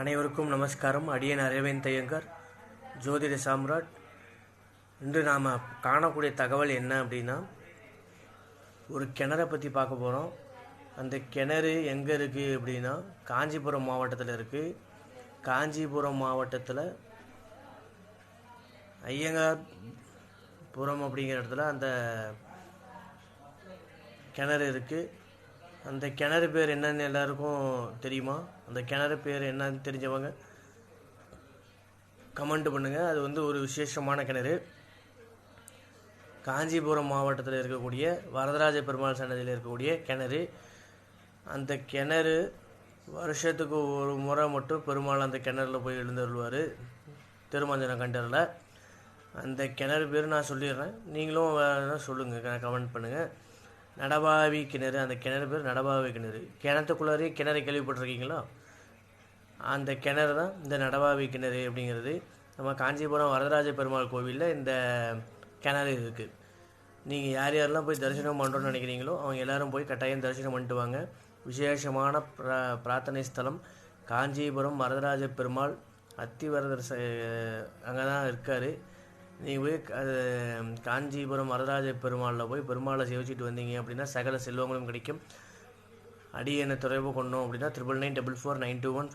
அனைவருக்கும் நமஸ்காரம். அடியன் அரவிந்த் ஐயங்கர் ஜோதிட சாம்ராட். இன்று நாம் காணக்கூடிய தகவல் என்ன அப்படின்னா ஒரு கிணறை பற்றி பார்க்க போகிறோம் அந்த கிணறு எங்கே இருக்குது அப்படின்னா காஞ்சிபுரம் மாவட்டத்தில் இருக்குது காஞ்சிபுரம் மாவட்டத்தில் ஐயங்கார் புரம் அப்படிங்கிற இடத்துல அந்த கிணறு இருக்குது அந்த கிணறு பேர் என்னன்னு எல்லாருக்கும் தெரியுமா? அந்த கிணறு பேர் என்னன்னு தெரிஞ்சவங்க? கமெண்ட் பண்ணுங்கள் அது வந்து ஒரு விசேஷமான கிணறு. காஞ்சிபுரம் மாவட்டத்தில் இருக்கக்கூடிய வரதராஜ பெருமாள் சன்னதியில் இருக்கக்கூடிய கிணறு. அந்த கிணறு வருஷத்துக்கு ஒரு முறை மட்டும் பெருமாள் அந்த கிணறுல போய் எழுந்தருள்வார். திருமஞ்சன கண்டரில் அந்த கிணறு பேர் நான் சொல்லிடுறேன். நீங்களும் வேணா சொல்லுங்கள் கமெண்ட் பண்ணுங்கள் நடபாவி கிணறு அந்த கிணறு பேர் நடபாவி கிணறு. கிணத்துக்குள்ளாரே கிணறு கேள்விப்பட்டிருக்கீங்களா? அந்த கிணறு தான் இந்த நடபாவி கிணறு அப்படிங்கிறது. நம்ம காஞ்சிபுரம் வரதராஜ பெருமாள் கோவிலில் இந்த கிணறு இருக்குது நீங்கள் யார் யாரெல்லாம் போய் தரிசனம் பண்ணுறோன்னு நினைக்கிறீங்களோ அவங்க எல்லோரும் போய் கட்டாயம் தரிசனம் பண்ணிட்டு வாங்க. விசேஷமான பிரா பிரார்த்தனை ஸ்தலம் காஞ்சிபுரம் வரதராஜ பெருமாள் அத்திவரதர் அங்கே தான் இருக்கார். நீங்கள் போய் அது காஞ்சிபுரம் வரதராஜ பெருமாளில் போய் பெருமாளை சேவிச்சிட்டு வந்தீங்க அப்படின்னா சகல செல்வங்களும் கிடைக்கும். அடி என்ன தொடர்பு கொண்டோம் அப்படின்னா triple nine double four nine two one